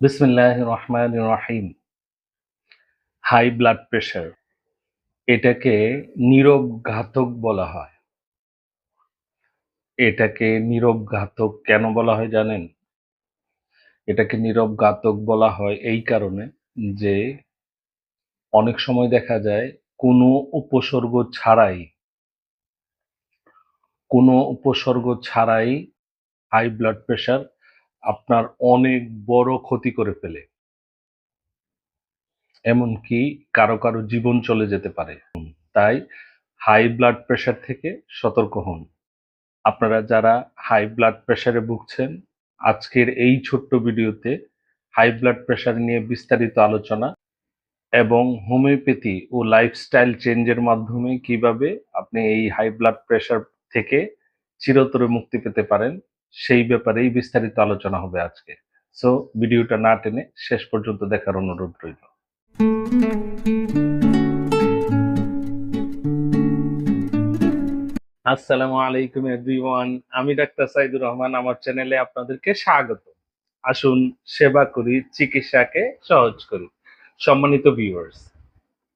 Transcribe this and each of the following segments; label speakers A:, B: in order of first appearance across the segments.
A: বিসমিল্লাহ রহমান রহিম হাই ব্লাড প্রেশার এটাকে নীরব ঘাতক বলা হয়। এটাকে নীরব ঘাতক কেন বলা হয় জানেন? এটাকে নীরব ঘাতক বলা হয় এই কারণে যে অনেক সময় দেখা যায় কোনো উপসর্গ ছাড়াই, কোনো উপসর্গ ছাড়াই হাই ব্লাড প্রেশার আপনার অনেক বড় ক্ষতি করে ফেলে। এমনকি কারও কারও জীবন চলে যেতে পারে। তাই হাই ব্লাড প্রেশার থেকে সতর্ক হন। আপনারা যারা হাই ব্লাড প্রেশারে ভুগছেন, আজকের এই ছোট্ট ভিডিওতে হাই ব্লাড প্রেশার নিয়ে বিস্তারিত আলোচনা এবং হোমিওপ্যাথি ও লাইফস্টাইল চেঞ্জের মাধ্যমে কীভাবে আপনি এই হাই ব্লাড প্রেশার থেকে চিরতরে মুক্তি পেতে পারেন সেই ব্যাপারেই বিস্তারিত আলোচনা হবে আজকে। সো ভিডিওটা না টেনে শেষ পর্যন্ত দেখার অনুরোধ রইল। আসসালামু আলাইকুম এভরিওয়ান, আমি ডাক্তার সাইদুর রহমান, আমার চ্যানেলে আপনাদেরকে স্বাগত। আসুন সেবা করি, চিকিৎসাকে সহজ করি। সম্মানিত ভিউয়ার্স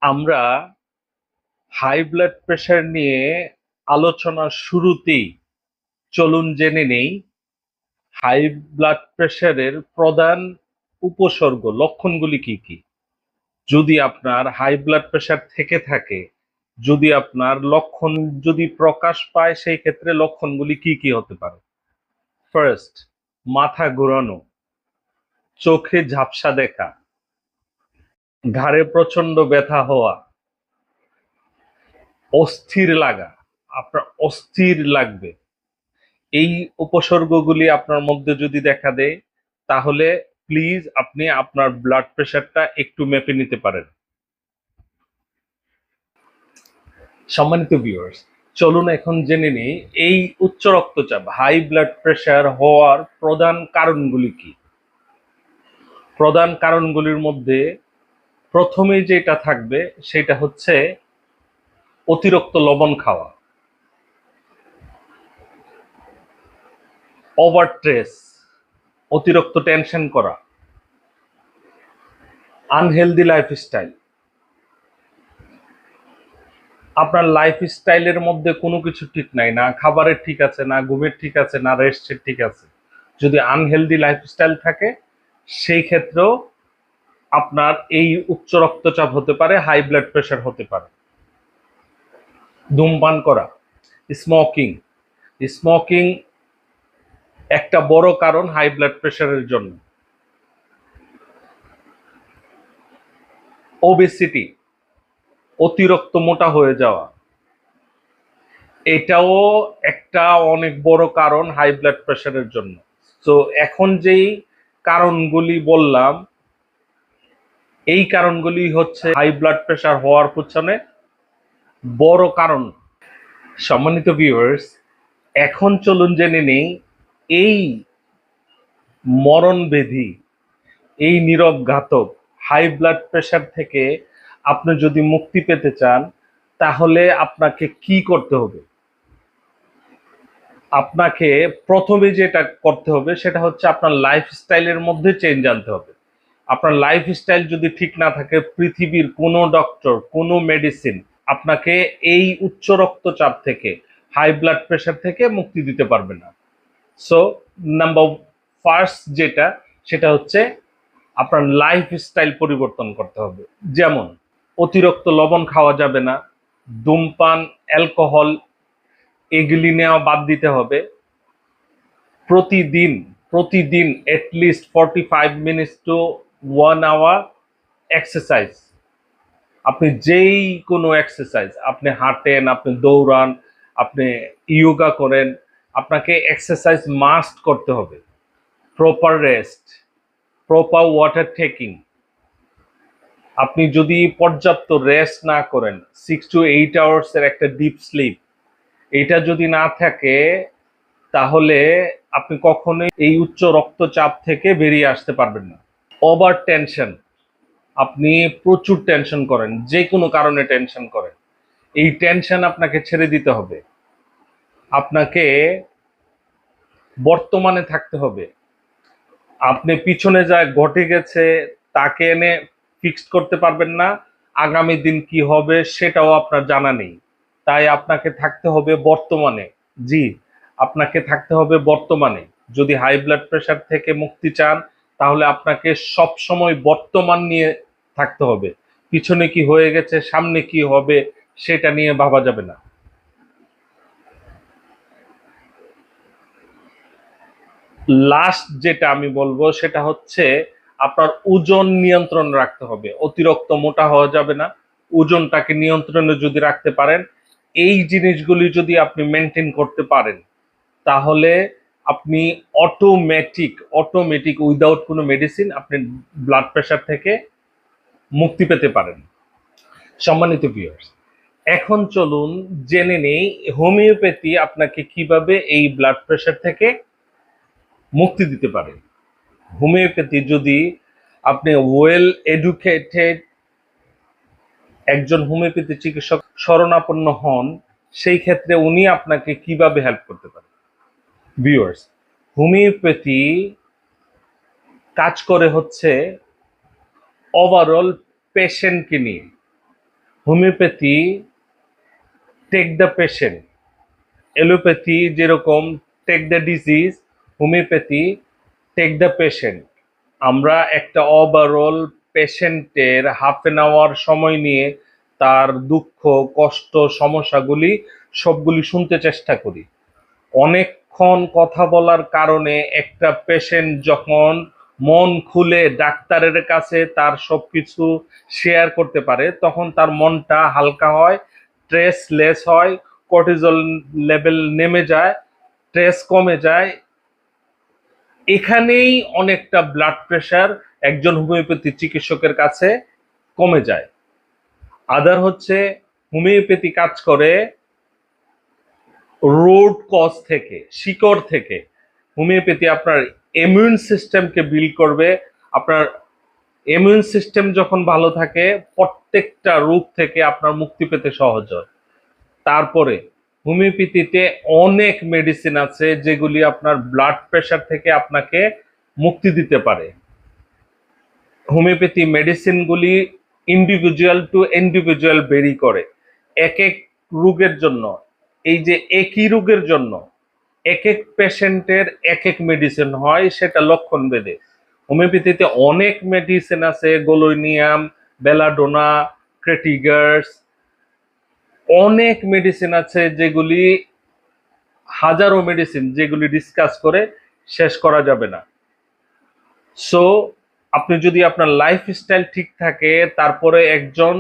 A: আমরা হাই ব্লাড প্রেশার নিয়ে আলোচনার শুরুতেই চলুন জেনে নেই হাই ব্লাড প্রেশারের প্রধান উপসর্গ লক্ষণগুলি কি কি? যদি আপনার হাই ব্লাড প্রেশার থেকে থাকে, যদি আপনার লক্ষণ যদি প্রকাশ পায়, সেই ক্ষেত্রে লক্ষণগুলি কি কি হতে পারে? ফার্স্ট মাথা ঘোরানো, চোখে ঝাপসা দেখা, ঘাড়ে প্রচণ্ড ব্যথা হওয়া, অস্থির লাগা, আপনার অস্থির লাগবে। এই উপসর্গগুলি আপনার মধ্যে যদি দেখা দেয়, তাহলে প্লিজ আপনি আপনার ব্লাড প্রেশারটা একটু মেপে নিতে পারেন। সম্মানিত ভিউয়ার্স চলুন এখন জেনে নিই, এই উচ্চ রক্তচাপ হাই ব্লাড প্রেশার হওয়ার প্রধান কারণগুলি কি? প্রধান কারণগুলির মধ্যে প্রথমে যেটা থাকবে, সেটা হচ্ছে অতিরিক্ত লবণ খাওয়া। ওভার স্ট্রেস অতিরিক্ত টেনশন করা, আনহেলদি লাইফস্টাইল। আপনার লাইফ স্টাইলের মধ্যে কোনো কিছু ঠিক নাই না, খাবারের ঠিক আছে না, ঘুমের ঠিক আছে না, রেস্টের ঠিক আছে। যদি আনহেলদি লাইফস্টাইল থাকে, সেই ক্ষেত্রেও আপনার এই উচ্চ রক্তচাপ হতে পারে, হাই ব্লাড প্রেশার হতে পারে। ধূমপান করা, স্মোকিং স্মোকিং একটা বড় কারণ হাই ব্লাড প্রেশারের জন্য। ওবেসিটি অতিরিক্ত মোটা হয়ে যাওয়া। এটাও একটা অনেক বড় কারণ হাই ব্লাড প্রেশারের জন্য। তো এখন যেই কারণগুলি বললাম, এই কারণগুলি হচ্ছে হাই ব্লাড প্রেশার হওয়ার পিছনে বড় কারণ। সম্মানিত ভিউয়ার্স এখন চলুন জেনে নেই এই মরণ ব্যাধি এই নীরব ঘাতক হাই ব্লাড প্রেশার থেকে আপনি যদি মুক্তি পেতে চান, তাহলে আপনাকে কি করতে হবে? আপনাকে প্রথমে যেটা করতে হবে, সেটা হচ্ছে আপনার লাইফস্টাইলের মধ্যে চেঞ্জ আনতে হবে। আপনার লাইফস্টাইল যদি ঠিক না থাকে, পৃথিবীর কোনো ডক্টর কোনো মেডিসিন আপনাকে এই উচ্চ রক্তচাপ থেকে হাই ব্লাড প্রেশার থেকে মুক্তি দিতে পারবে না। সো নাম্বার ফার্স্ট যেটা, সেটা হচ্ছে আপনার লাইফস্টাইল পরিবর্তন করতে হবে। যেমন, অতিরিক্ত লবণ খাওয়া যাবে না, ধূমপান অ্যালকোহল এগুলি নেওয়া বাদ দিতে হবে। প্রতিদিন প্রতিদিন at least forty five minutes to one hour exercise আপনি যেই কোনো এক্সারসাইজ আপনি হাঁটেন, আপনি দৌড়ান, আপনি ইয়োগা করেন আপনাকে এক্সারসাইজ মাস্ট করতে হবে। Proper rest proper water taking আপনি যদি পর্যাপ্ত রেস্ট না করেন সিক্স টু এইট আওয়ার্সের একটা ডিপ স্লিপ এটা যদি না থাকে, তাহলে আপনি কখনোই এই উচ্চ রক্তচাপ থেকে বেরিয়ে আসতে পারবেন না। ওভার টেনশন আপনি প্রচুর টেনশন করেন যে কোনো কারণে টেনশন করেন। এই টেনশন আপনাকে ছেড়ে দিতে হবে। আপনাকে বর্তমানে থাকতে হবে। আপনি পিছনে যা ঘটে গেছে তাকে এনে ফিক্সড করতে পারবেন না। আগামী দিন কি হবে সেটাও আপনার জানা নেই। তাই আপনাকে থাকতে হবে বর্তমানে। জি, আপনাকে থাকতে হবে বর্তমানে। যদি হাই ব্লাড প্রেশার থেকে মুক্তি চান, তাহলে আপনাকে সব সময় বর্তমান নিয়ে থাকতে হবে। পিছনে কি হয়ে গেছে, সামনে কি হবে, সেটা নিয়ে ভাবা যাবে না। লাস্ট যেটা আমি বলব সেটা হচ্ছে আপনার ওজন নিয়ন্ত্রণ রাখতে হবে। অতিরিক্ত মোটা হওয়া যাবে না। ওজনটাকে নিয়ন্ত্রণে যদি রাখতে পারেন, এই জিনিসগুলি যদি আপনি মেনটেন করতে পারেন, তাহলে আপনি অটোমেটিক অটোমেটিক উইদাউট কোনো মেডিসিন আপনি ব্লাড প্রেশার থেকে মুক্তি পেতে পারেন। সম্মানিত ভিউয়ার্স এখন চলুন জেনে নেই হোমিওপ্যাথি আপনাকে কীভাবে এই ব্লাড প্রেশার থেকে মুক্তি দিতে পারে। হোমিওপ্যাথি যদি আপনি ওয়েল এডুকেটেড একজন হোমিওপ্যাথি চিকিৎসক শরণাপন্ন হন, সেই ক্ষেত্রে উনি আপনাকে কীভাবে হেল্প করতে পারেন ভিউয়ার্স হোমিওপ্যাথি কাজ করে হচ্ছে ওভারঅল পেশেন্টকে নিয়ে। Homeopathy take the patient allopathy যেরকম take the disease homeopathy take the patient আমরা একটা ওভারঅল পেশেন্টের হাফ এন আওয়ার সময় নিয়ে তার দুঃখ, কষ্ট, সমস্যাগুলি সবগুলি শুনতে চেষ্টা করি। অনেকক্ষণ কথা বলার কারণে একটা পেশেন্ট যখন মন খুলে ডাক্তারের কাছে তার সব কিছু শেয়ার করতে পারে, তখন তার মনটা হালকা হয় স্ট্রেস লেস হয় কর্টিজল লেভেল নেমে যায় স্ট্রেস কমে যায় এখানেই অনেকটা ব্লাড প্রেশার একজন হোমিওপ্যাথি চিকিৎসকের কাছে কমে যায়। আদার হচ্ছে হোমিওপ্যাথি কাজ করে রোড কজ থেকে, শিকড় থেকে। হোমিওপ্যাথি আপনার ইমিউন সিস্টেমকে বিল্ড করবে। আপনার ইমিউন সিস্টেম যখন ভালো থাকে, প্রত্যেকটা রোগ থেকে আপনার মুক্তি পেতে সহজ হয়। তারপরে হোমিওপ্যাথিতে অনেক মেডিসিন আছে যেগুলি আপনার ব্লাড প্রেশার থেকে আপনাকে মুক্তি দিতে পারে। হোমিওপ্যাথি মেডিসিনগুলি ইন্ডিভিজুয়াল টু ইন্ডিভিজুয়াল বেরি করে। এক এক রোগের জন্য, এই যে একই রোগের জন্য এক এক পেশেন্টের এক এক মেডিসিন হয় সেটা লক্ষণ বেদে হোমিওপ্যাথিতে অনেক মেডিসিন আছে, গোলোনিয়াম, বেলাডোনা, ক্রেটিগার্স অনেক মেডিসিন আছে যেগুলি হাজারো মেডিসিন যেগুলি ডিসকাস করে শেষ করা যাবে না। সো আপনি যদি আপনার লাইফ স্টাইল ঠিক থাকে, তারপরে একজন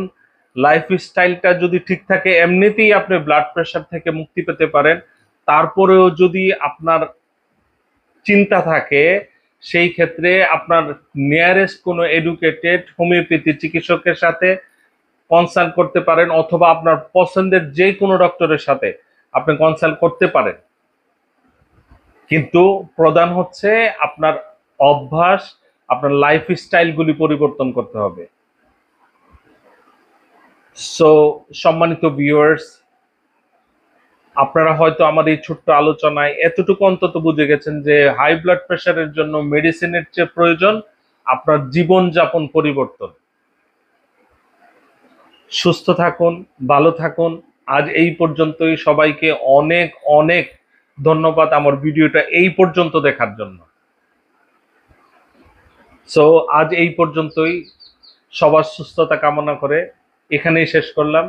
A: লাইফ স্টাইলটা যদি ঠিক থাকে, এমনিতেই আপনি ব্লাড প্রেশার থেকে মুক্তি পেতে পারেন। তারপরেও যদি আপনার চিন্তা থাকে, সেই ক্ষেত্রে আপনার নিয়ারেস্ট কোনো এডুকেটেড হোমিওপ্যাথি চিকিৎসকের সাথে কনসাল্ট করতে পারেন অথবা আপনার পছন্দের যে কোনো ডক্টরের সাথে আপনি কনসাল্ট করতে পারেন। কিন্তু প্রধান হচ্ছে আপনার অভ্যাস, আপনার লাইফ স্টাইলগুলি পরিবর্তন করতে হবে। সো সম্মানিত ভিউয়ার্স আপনারা হয়তো আমার এই ছোট্ট আলোচনায় এতটুকু অন্তত বুঝে গেছেন যে হাই ব্লাড প্রেশারের জন্য মেডিসিনের চেয়ে প্রয়োজন আপনার জীবনযাপন পরিবর্তন। সুস্থ থাকুন, ভালো থাকুন। আজ এই পর্যন্তই। সবাইকে অনেক অনেক ধন্যবাদ আমার ভিডিওটা এই পর্যন্ত দেখার জন্য। সো আজ এই পর্যন্তই। সবার সুস্থতা কামনা করে এখানেই শেষ করলাম।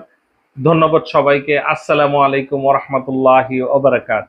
A: ধন্যবাদ সবাইকে। আসসালামু আলাইকুম ওরহমতুল্লাহি ওবরাকাত